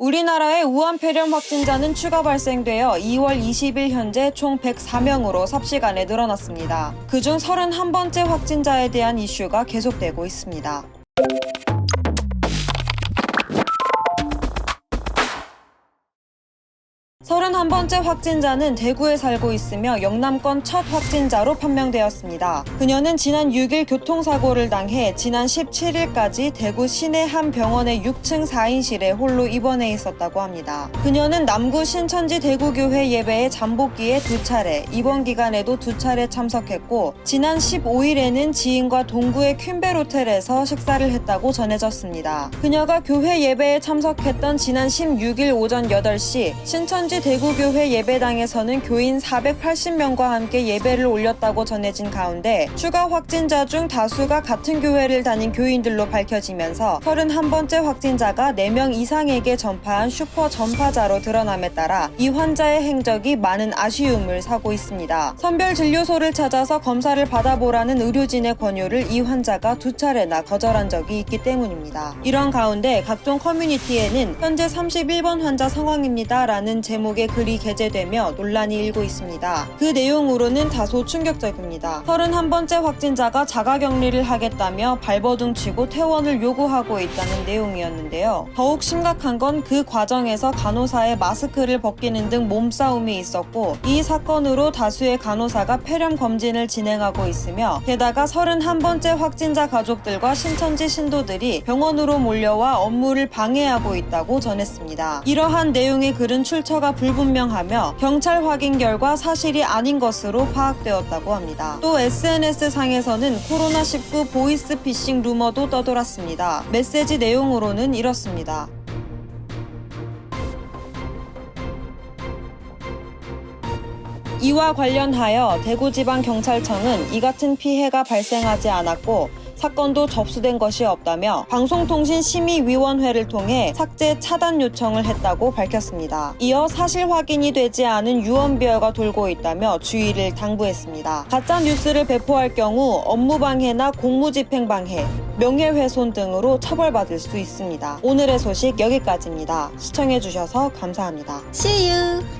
우리나라의 우한 폐렴 확진자는 추가 발생되어 2월 20일 현재 총 104명으로 삽시간에 늘어났습니다. 그중 31번째 확진자에 대한 이슈가 계속되고 있습니다. 31번째 확진자는 대구에 살고 있으며 영남권 첫 확진자로 판명되었습니다. 그녀는 지난 6일 교통사고를 당해 지난 17일까지 대구 시내 한 병원의 6층 4인실에 홀로 입원해 있었다고 합니다. 그녀는 남구 신천지 대구교회 예배에 잠복기에 두 차례, 입원 기간에도 두 차례 참석했고 지난 15일에는 지인과 동구의 퀸벨 호텔에서 식사를 했다고 전해졌습니다. 그녀가 교회 예배에 참석했던 지난 16일 오전 8시 신천지 대구교회 예배당에서는 교인 480명과 함께 예배를 올렸다고 전해진 가운데 추가 확진자 중 다수가 같은 교회를 다닌 교인들로 밝혀지면서 31번째 확진자가 4명 이상에게 전파한 슈퍼 전파자로 드러남에 따라 이 환자의 행적이 많은 아쉬움을 사고 있습니다. 선별 진료소를 찾아서 검사를 받아보라는 의료진의 권유를 이 환자가 두 차례나 거절한 적이 있기 때문입니다. 이런 가운데 각종 커뮤니티에는 현재 31번 환자 상황입니다 라는 제목 의 글이 게재되며 논란이 일고 있습니다. 그 내용으로는 다소 충격적입니다. 31번째 확진자가 자가격리를 하겠다며 발버둥 치고 퇴원을 요구하고 있다는 내용이었는데요. 더욱 심각한 건 그 과정에서 간호사의 마스크를 벗기는 등 몸싸움이 있었고 이 사건으로 다수의 간호사가 폐렴 검진을 진행하고 있으며 게다가 31번째 확진자 가족들과 신천지 신도들이 병원으로 몰려와 업무를 방해하고 있다고 전했습니다. 이러한 내용의 글은 출처가 불분명하며 경찰 확인 결과 사실이 아닌 것으로 파악되었다고 합니다. 또 SNS 상에서는 코로나19 보이스 피싱 루머도 떠돌았습니다. 메시지 내용으로는 이렇습니다. 이와 관련하여 대구지방경찰청은 이 같은 피해가 발생하지 않았고 사건도 접수된 것이 없다며 방송통신심의위원회를 통해 삭제 차단 요청을 했다고 밝혔습니다. 이어 사실 확인이 되지 않은 유언비어가 돌고 있다며 주의를 당부했습니다. 가짜 뉴스를 배포할 경우 업무방해나 공무집행방해, 명예훼손 등으로 처벌받을 수 있습니다. 오늘의 소식 여기까지입니다. 시청해주셔서 감사합니다. See you!